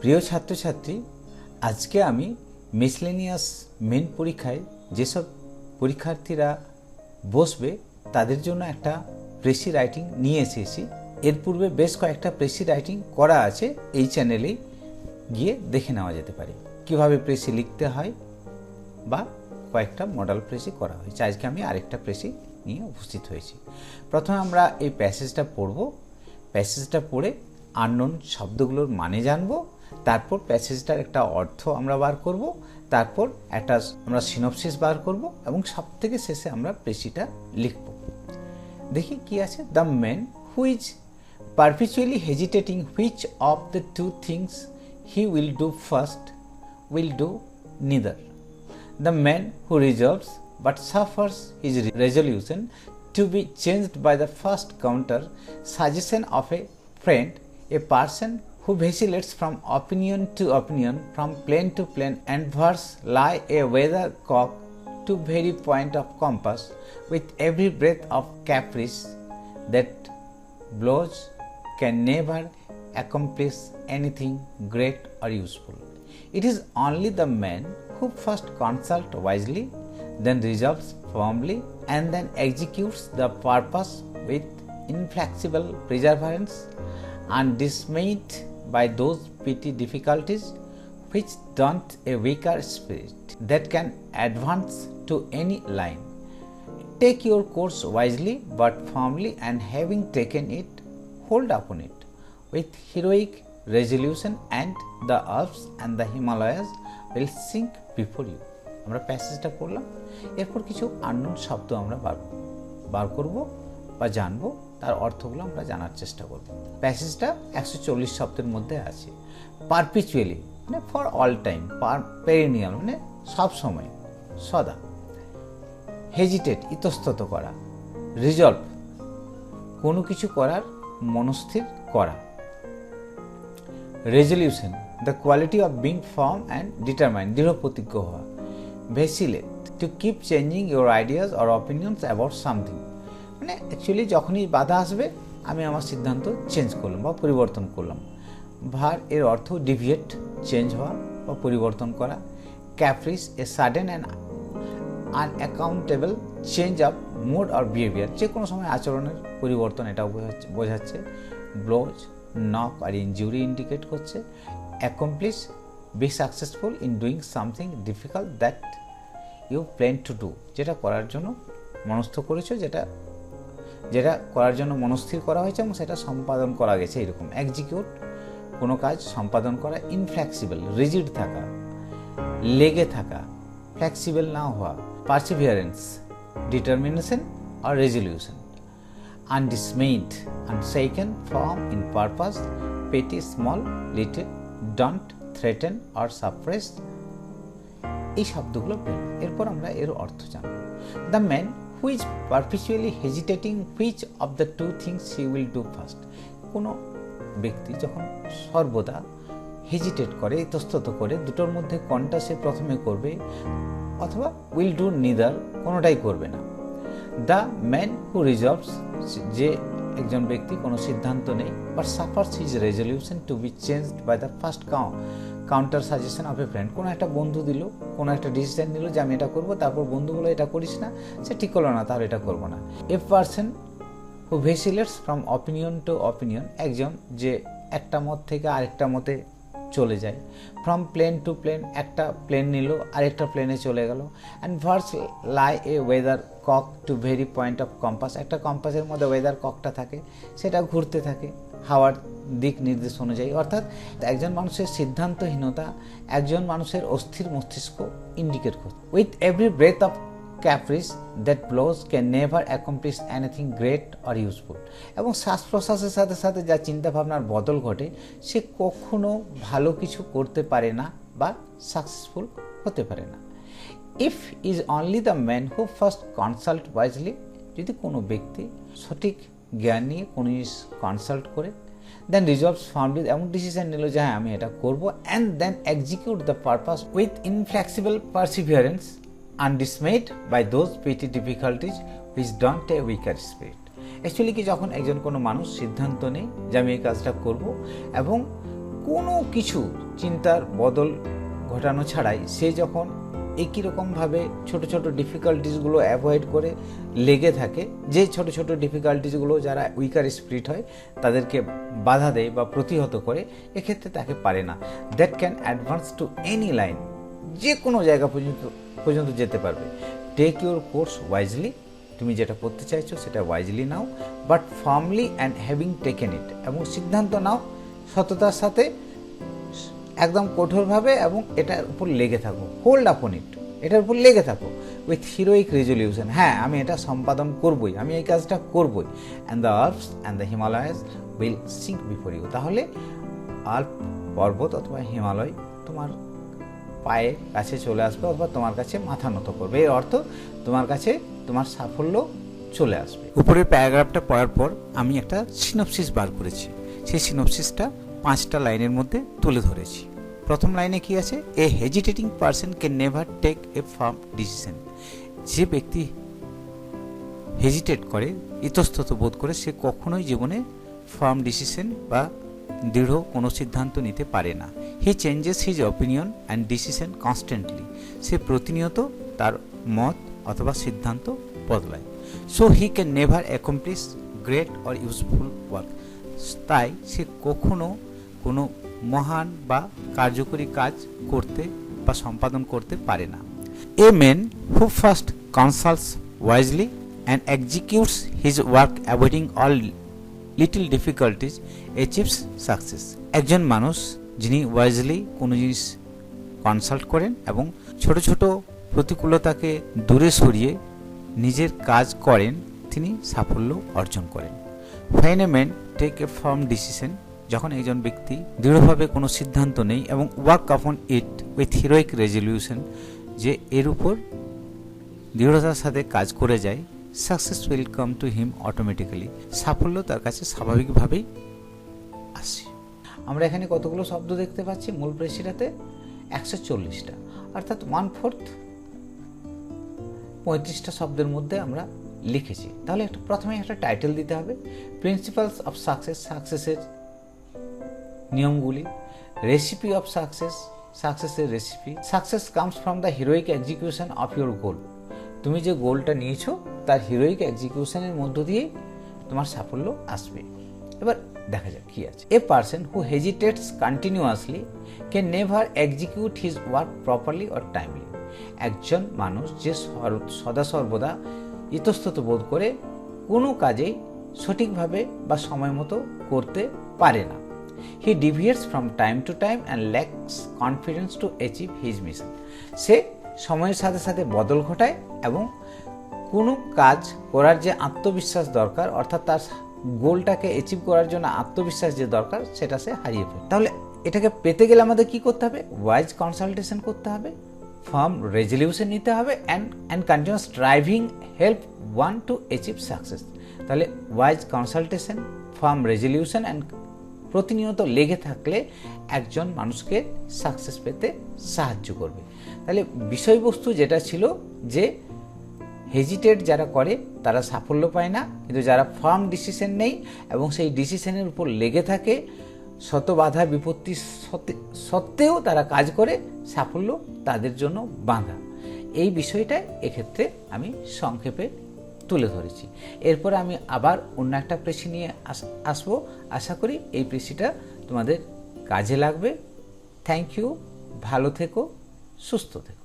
প্রিয় ছাত্রছাত্রী, আজকে আমি মিসলেনিয়াস মেন পরীক্ষায় যেসব পরীক্ষার্থীরা বসবে তাদের জন্য একটা প্রেসি রাইটিং নিয়ে এসেছি। এর পূর্বে বেশ কয়েকটা প্রেসি রাইটিং করা আছে, এই চ্যানেলেই গিয়ে দেখে নেওয়া যেতে পারে। কীভাবে প্রেসি লিখতে হয় বা কয়েকটা মডেল প্রেসি করা হয়েছে। আজকে আমি আরেকটা প্রেসি নিয়ে উপস্থিত হয়েছি। প্রথমে আমরা এই প্যাসেজটা পড়ব। প্যাসেজটা পড়ে আননোন শব্দগুলোর মানে জানব। তারপর প্যাসেজটার একটা অর্থ আমরা বার করব তারপর একটা আমরা সিনপসিস বার করব এবং সব থেকে শেষে আমরা পেশিটা লিখব। দেখি কি আছে? The man which perpetually hesitating which of the two things he will do first will do neither the man who resolves but suffers his resolution to be changed by the first counter suggestion of a friend, a person who vacillates from opinion to opinion, from plane to plane, and verse lie a weathercock to very point of compass, with every breath of caprice that blows can never accomplish anything great or useful. It is only the man who first consults wisely, then resolves firmly, and then executes the purpose with inflexible perseverance, undismayed by those petty difficulties which daunt a weaker spirit that can advance to any line. Take your course wisely but firmly, and having taken it, hold upon it with heroic resolution, and the Alps and the Himalayas will sink before you. আমরা প্যাসেজটা পড়লাম এরপর কিছু unknown শব্দ আমরা বার বার করব বা জানব তার অর্থগুলো আমরা জানার চেষ্টা করব। প্যাসেজটা একশো চল্লিশ শব্দের মধ্যে আছে। পারপিচুয়ালি মানে for all time per perennial মানে সব সময়, সদা। হেজিটেট ইতস্তত করা। রিজলভ কোনো কিছু করার মনস্থির করা। Resolution the quality of being firm and determined দৃঢ় প্রতিজ্ঞ হওয়া। Vacillate to keep changing your ideas or opinions about something মানে অ্যাকচুয়ালি যখনই বাধা আসবে, আমি আমার সিদ্ধান্ত চেঞ্জ করলাম বা পরিবর্তন করলাম। ভার এর অর্থ ডিভিয়েট চেঞ্জ হওয়া বা পরিবর্তন করা। Caprice a sudden and unaccountable change of mood or behaviour যে কোনো সময় আচরণের পরিবর্তন এটাও বোঝাচ্ছে ব্লোজ নক আর ইনজুরি ইন্ডিকেট করছে। Accomplish be successful in doing something difficult that you plan to do যেটা করার জন্য মনস্থ করেছ, যেটা যেটা করার জন্য মনস্থির করা হয়েছে এবং সেটা সম্পাদন করা গেছে এরকম। এক্সিকিউট কোনো কাজ সম্পাদন করা ইনফ্লেক্সিবল রিজিড থাকা লেগে থাকা ফ্লেক্সিবল না হওয়া perseverance determination R resolution undismayed, unshaken, firm in purpose, petty, small, little, don't threaten or suppress এই শব্দগুলো পেল এরপর আমরা এর অর্থ জানব। The man who's perpetually hesitating which of the two things he will do first কোনো ব্যক্তি যখন সর্বদা হেজিটেট করে, ইতস্তত করে, দুটোর মধ্যে কোনটা সে প্রথমে করবে অথবা উইল ডু নিদার কোনোটাই করবে না। দ্য ম্যান হু রিজলভস যে একজন ব্যক্তি কোনো সিদ্ধান্ত নেই but suffers his resolution to be changed by the first counter suggestion of a friend কোনো একটা বন্ধু দিল, কোনো একটা ডিসিশন নিল যে আমি এটা করব, তারপর বন্ধু বন্ধুগুলো এটা করিস না, সে ঠিক করল না তাহলে এটা করব না। A person who vacillates from opinion to opinion একজন যে একটা মত থেকে আরেকটা মতে চলে যায়। ফ্রম প্লেন টু প্লেন একটা প্লেন নিল, আরেকটা প্লেনে চলে গেল। And veers like a weathercock to every point of compass একটা কম্পাসের মধ্যে ওয়েদার ককটা থাকে, সেটা ঘুরতে থাকে। হাওয়ার দিক নির্দেশ অনুযায়ী। অর্থাৎ একজন মানুষের সিদ্ধান্তহীনতা, একজন মানুষের অস্থির মস্তিষ্ক ইন্ডিকেট করে with every breath of caprice that blows can never accomplish anything great or useful এবং শ্বাস প্রশ্বাসের সাথে সাথে যা চিন্তাভাবনার বদল ঘটে, সে কখনো ভালো কিছু করতে পারে না বা সাকসেসফুল হতে পারে না। If is only the man who first consult wisely যদি কোনো ব্যক্তি সঠিক জ্ঞান নিয়ে কোনো জিনিস কনসাল্ট করে দেন রিজলভস ফার্মলি এমন ডিসিশন নিল যে হ্যাঁ আমি এটা করব and then execute the purpose with inflexible perseverance undismayed by those petty difficulties which daunt a weaker spirit actually কি যখন একজন কোনো মানুষ সিদ্ধান্ত নেই যে আমি এই কাজটা করব, এবং কোনো কিছু চিন্তার বদল ঘটানো ছাড়াই সে যখন একই রকমভাবে ছোট ছোট ডিফিকাল্টিসগুলো অ্যাভয়েড করে লেগে থাকে। যে ছোট ছোট ডিফিকাল্টিসগুলো যারা উইকার স্পিরিট হয়, তাদেরকে বাধা দেয় বা প্রতিহত করে, এক্ষেত্রে তাকে পারে না। That can advance to any line যে কোনো জায়গা পর্যন্ত পর্যন্ত যেতে পারবে। টেক ইউর কোর্স ওয়াইজলি তুমি যেটা করতে চাইছো সেটা wisely now. But firmly and having taken it এবং সিদ্ধান্ত নাও সততার সাথে। একদম কঠোরভাবে এবং এটার উপর লেগে থাকো। হোল্ড আপন ইট এটার উপর লেগে থাকো। উইথ হিরোইক রেজলিউশন হ্যাঁ আমি এটা সম্পাদন করবই। আমি এই কাজটা করবই। And the Alps and the Himalayas will sink before you তাহলে আল্প পর্বত অথবা হিমালয় তোমার পায়ে কাছে চলে আসবে অথবা তোমার কাছে মাথা নত করবে। এর অর্থ তোমার কাছে তোমার সাফল্য চলে আসবে। উপরের প্যারাগ্রাফটা পড়ার পর আমি একটা সিনপসিস বার করেছি। সেই সিনপসিসটা পাঁচটা লাইনের মধ্যে তুলে ধরেছি। প্রথম লাইনে কি আছে? A hesitating person can never take a firm decision যে ব্যক্তি হেজিটেট করে, ইতস্তত বোধ করে, সে কখনোই জীবনে ফার্ম ডিসিশন বা দৃঢ় কোনো সিদ্ধান্ত নিতে পারে না। He changes his opinion and decision constantly সে প্রতিনিয়ত তার মত অথবা সিদ্ধান্ত বদলায়। So he can never accomplish great or useful work তাই সে কখনো কোনো মহান বা কার্যকরী কাজ করতে বা সম্পাদন করতে পারে না। A man who first consults wisely and executes his work avoiding all little difficulties achieves success একজন মানুষ যিনি ওয়াইজলি কোনো জিনিস কনসাল্ট করেন এবং ছোট ছোট প্রতিকূলতাকে দূরে সরিয়ে নিজের কাজ করেন, তিনি সাফল্য অর্জন করেন। Fine a man take a firm decision যখন একজন ব্যক্তি দৃঢ়ভাবে কোনো সিদ্ধান্ত নেই এবং ওয়ার্ক আপন ইট উইথ হিরোইক রেজলিউশন যে এর উপর দৃঢ়তার সাথে কাজ করে যায়, success will come to him automatically. সাফল্য তার কাছে স্বাভাবিকভাবেই আসে। আমরা এখানে কতগুলো শব্দ দেখতে পাচ্ছি? মূল প্রেসিটাতে একশো চল্লিশটা। অর্থাৎ ওয়ান ফোর্থ পঁয়ত্রিশটা শব্দের মধ্যে আমরা লিখেছি। তাহলে একটা প্রথমে একটা টাইটেল দিতে হবে। প্রিন্সিপালস অফ সাকসেস, সাকসেসের নিয়মগুলি রেসিপি অফ সাকসেস সাকসেসের recipe success comes from the heroic execution of your goal তুমি যে গোলটা নিয়েছো, তার হিরোইক এক্সিকিউশনের মধ্য দিয়ে তোমার সাফল্য আসবে। এবার দেখা যাক কি আছে। A person who hesitates continuously can never execute his work properly or timely একজন মানুষ যে সদা সর্বদা ইতস্তত বোধ করে কোনো কাজেই সঠিকভাবে বা সময় মতো করতে পারে না। He deviates from time to time and lacks confidence to achieve his mission সে সময়ের সাথে সাথে বদল ঘটায় এবং কোনো কাজ করার যে আত্মবিশ্বাস দরকার, অর্থাৎ তার গোলটাকে অ্যাচিভ করার জন্য আত্মবিশ্বাস যে দরকার, সেটা সে হারিয়ে ফেলে। তাহলে এটাকে পেতে গেলে আমাদের কি করতে হবে? ওয়াইজ কনসালটেশন করতে হবে ফার্ম রেজলিউশন নিতে হবে and and continuous driving help one to achieve success তাহলে wise consultation firm resolution and প্রতিনিয়ত লেগে থাকলে একজন মানুষকে সাকসেস পেতে সাহায্য করবে। তাহলে বিষয়বস্তু যেটা ছিল যে হেজিটেট যারা করে, তারা সাফল্য পায় না। কিন্তু যারা ফার্ম ডিসিশন নেই এবং সেই ডিসিশনের উপর লেগে থাকে, শত বাধা বিপত্তি সত্ত্বেও তারা কাজ করে, সাফল্য তাদের জন্য বাঁধা। এই বিষয়টা এক্ষেত্রে আমি সংক্ষেপে তুলে ধরেছি। এরপর আমি আবার অন্য একটা পেশি নিয়ে আস- আসব। আশা করি এই পেশিটা তোমাদের কাজে লাগবে। থ্যাংক ইউ ভালো থেকো, সুস্থ থেকো।